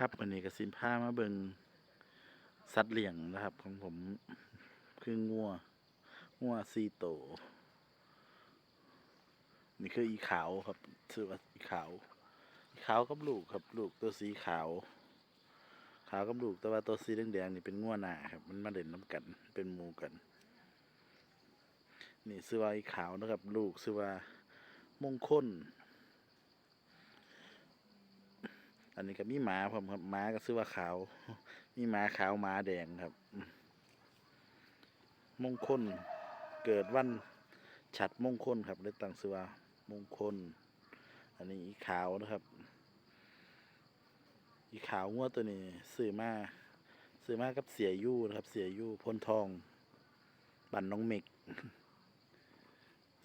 ครับวันนี้ก็สินผ้ามาเบิงสัตว์เลี้ยงนะครับ ของผมคืองัวงัวซีโต นี่คืออีขาวครับชื่อว่าอีขาว อีขาวกับลูกครับลูกตัวสีขาว ขาวกับลูกแต่ว่าตัวสีแดงๆนี่เป็นงัวหนาครับ มันมาเด่นน้ำกันเป็นมูกัน นี่ชื่อว่าอีขาวนะครับ ลูกชื่อว่ามงคล อันนี้ก็มีหมาผมครับหมาก็ซื้อว่าขาว มีหมาขาวหมาแดงครับ มงคล เกิดวันฉัดมงคลครับเลยตั้งชื่อว่ามงคล อันนี้อีขาวนะครับ อีขาวงวดตัวนี้ซื้อมาซื้อมากับเสียยู่นะครับ เสียยู่พ้นทอง บันน้องเมก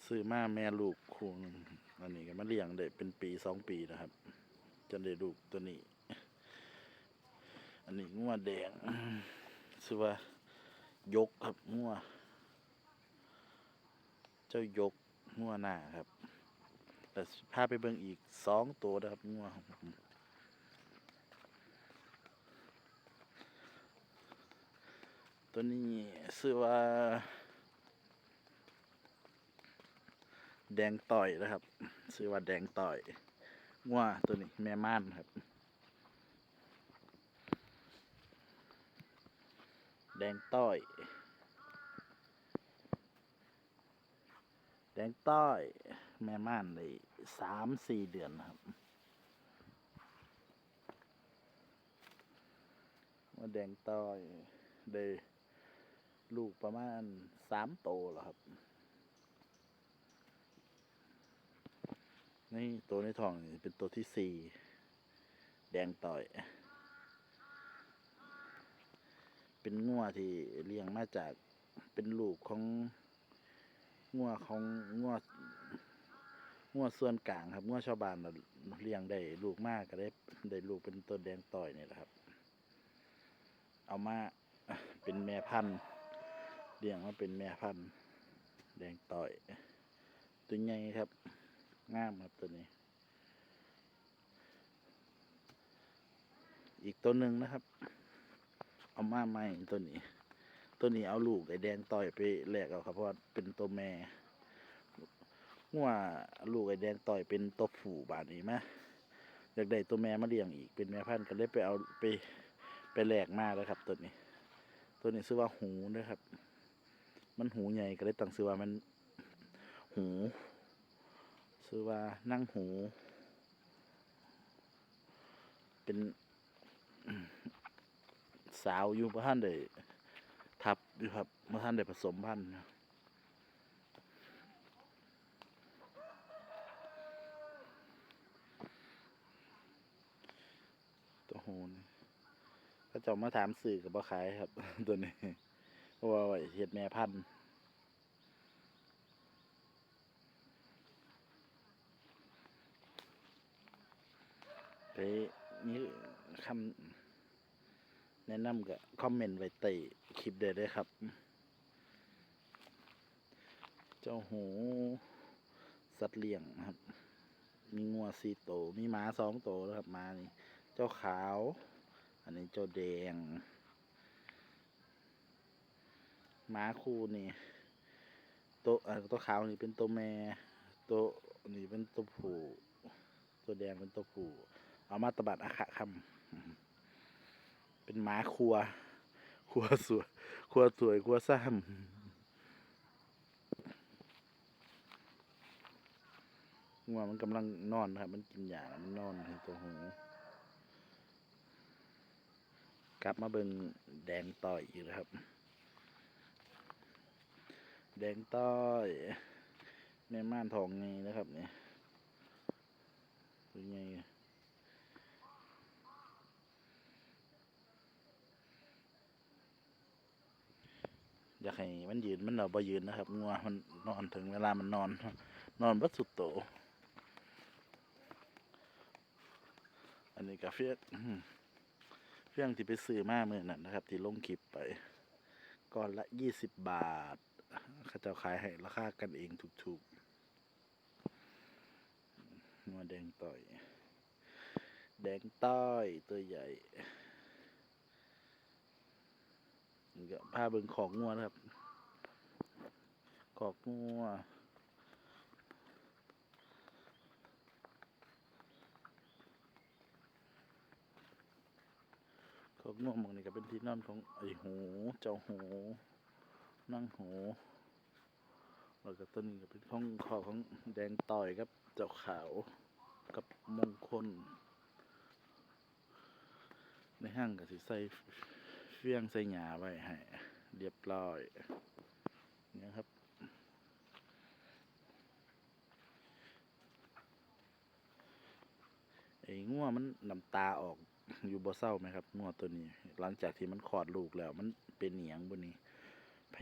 ซื้อมาแม่ลูกคู่หนึ่งอันนี้ก็มาเลี้ยงได้เป็นปีสองปีนะครับ จนได้ลูกตัวนี้ อันนี้งัวแดงชื่อว่ายกครับงัวเจ้ายกงัวหน้าครับแต่พาไปเบิ่งอีกสองตัวนะครับงัวของผมตัวนี้ชื่อว่า แดงต่อยนะครับชื่อว่าแดงต่อย งัวตัวนี้แม่ม่านครับ แดงต้อย แดงต้อย แม่ม่านเลยสามสี่เดือนครับว่าแดงต้อยได้ลูกประมาณสามโตแล้วครับ นี่ตัวในทองนี่เป็นตัวที่สี่แดงต่อย เป็นงัวที่เลี้ยงมาจากเป็นลูกของงัวของงัวงัวส่วนกลางครับงัวชาวบ้านน่ะเลี้ยงได้ลูกมากก็ได้ได้ลูกเป็นตัวแดงต่อยนี่แหละครับ เอามาเป็นแม่พันธุ์เลี้ยงมาเป็นแม่พันธุ์แดงต่อยตัวใหญ่ครับ งามครับตัวนี้ อีกตัวหนึ่งนะครับ เอามาใหม่ตัวนี้ ตัวนี้เอาลูกไอ้แดงต่อยไปแลกเอาครับ เพราะว่าเป็นตัวแม่งัวลูกไอ้แดงต่อยเป็นตัวผู้บาดนี้มาอยากได้ตัวแม่มาเลี้ยงอีกเป็นแม่พันธุ์ก็เลยไปเอาไปไปแลกมาแล้วครับตัวนี้ ตัวนี้ชื่อว่าหูนะครับ มันหูใหญ่ก็เลยตั้งชื่อว่ามันหู ชื่อว่านั่งหู เป็นสาวอยู่พระท่านได้ทับอยู่ครับพระท่านได้ผสมพันธุ์นตัวหูนี่ก็จะมาถามสื่อกับบ่ขายครับ ตัวนี้เพราะว่าเฮ็ดแม่พันธุ์ นี่คำแนะนำกับคอมเมนต์ไว้ใต้คลิปเด้อเด้ครับ เจ้าหู สัตว์เลี้ยงครับ มีงัวสี่โตวมีหมาสองโตวนะครับมานี่เจ้าขาว อันนี้เจ้าแดงหมาคู่นี่ตัวตัวขาวนี่เป็นตัวแม่ตัวนี่เป็นตัวผู้ตัวแดงเป็นตัวผู้ เอามาตบัดอาคะคำเป็นหมาครัว ครัวสวย ครัวสวย ครัวซ้ำงัวมันกำลังนอนนะครับ มันกินหญ้ามันนอนในตัวหูกลับมาเบิ่งแดงต่อยอีกแล้วครับ แดงต้อยแม่ม่านทองนี่นะครับเนี่ยตัวใหญ่ อยากให้มันยืนมันเราบ่ยืนนะครับงัวมันนอนถึงเวลามันนอน นอนบัดสุดโต อันนี้กาเฟียอื้อหือเฟียงที่ไปซื้อมาเมื่อนั้นนะครับ ที่ลงคลิปไปก้อนละยี่สิบบาทเขาจะขายให้ราคากันเองถูกๆงัวแดงต่อย แดงต้อยตัวใหญ่นี่ ก็พาเบิ่งของงัวนะครับขอกงัวขอกงัวมองนี่ก็เป็นที่นอนของไอ้หูเจ้าหูนั่งหูแล้วก็ตัวนี้ก็เป็นของขอของแดงต่อยครับเจ้าขาวกับมงคลในห้างก็สิใส เฟี้ยงใส่หยาไว้ให้ เรียบร้อยเนี่ยครับ ไอ้งัวมันน้ำตาออกอยู่บ่เศร้าไหมครับงัวตัวนี้ หลังจากที่มันคลอดลูกแล้วมันเป็นเหนียงบนนี้ไผ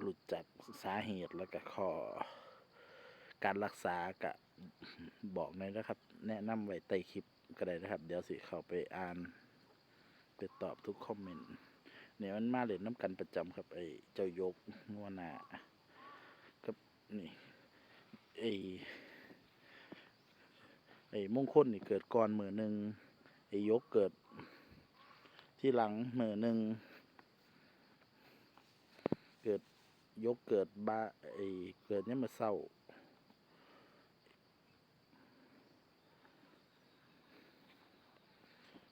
หลุดจากสาเหตุแล้วก็ข้อการรักษากะบอกหน่อยนะครับ แนะนำไว้ใต้คลิปก็ได้นะครับ เดี๋ยวสิเข้าไปอ่าน ไปตอบทุกคอมเมนต์เนี่ยมันมาเล่นน้ำกันประจำครับ ไอ้เจ้ายกงัวนากับนี่ไอ้ไอ้มงคลนี่เกิดก่อนมือหนึ่งไอ้ยกเกิด ที่หลังมือหนึ่งเกิดยกเกิดบาไอ้เกิดเนี่ยมาเศร้า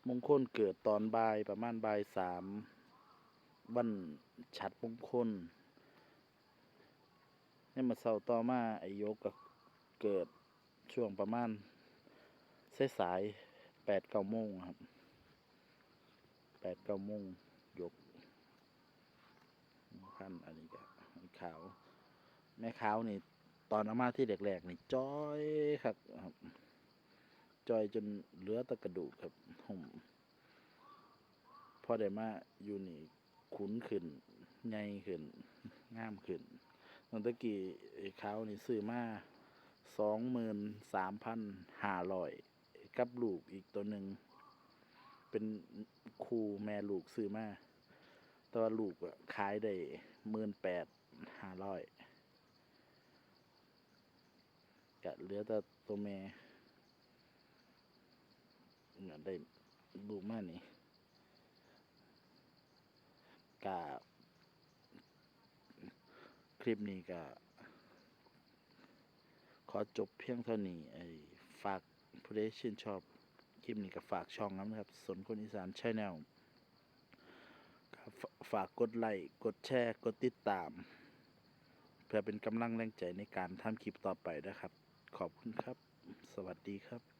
มงคลเกิดตอนบ่ายประมาณบ่ายสามวันฉัดมงคลเนี่ยมาเศร้าต่อมาไอ้ยกก็เกิดช่วงประมาณสายสายแปดเก้าโมงครับแปดเก้าโมงยกขั้นอันนี้ก็อันขาว แม่ขาวนี่ ตอนอามาที่แรกๆนี่จ้อยครับ จอยจนเหลือตะกระดูกครับผมพอได้มาอยู่นี่ขุนขึ้นใหญ่ขึ้นงามขึ้นตอนตะกี้ไอ้ขานี่ซื้อมาสองหมื่นสามพันห้าร้อยกับลูกอีกตัวหนึ่ง เป็นคู่แม่ลูกซื้อมาแต่ว่าลูกอะขายได้หมื่นแปดห้าร้อยกะเหลือแต่ตัวแม่ ได้ลูกมานี่กะคลิปนี้ก็ ขอจบเพียงเท่านี้ไอ้ฝากผู้ใดชื่นชอบคลิปนี้ก็ฝากช่องนะครับ สนคนอีสานชแนลฝากกดไลค์กดแชร์ กดติดตาม เพื่อเป็นกำลังแรงใจในการทำคลิปต่อไปนะครับ ขอบคุณครับ สวัสดีครับ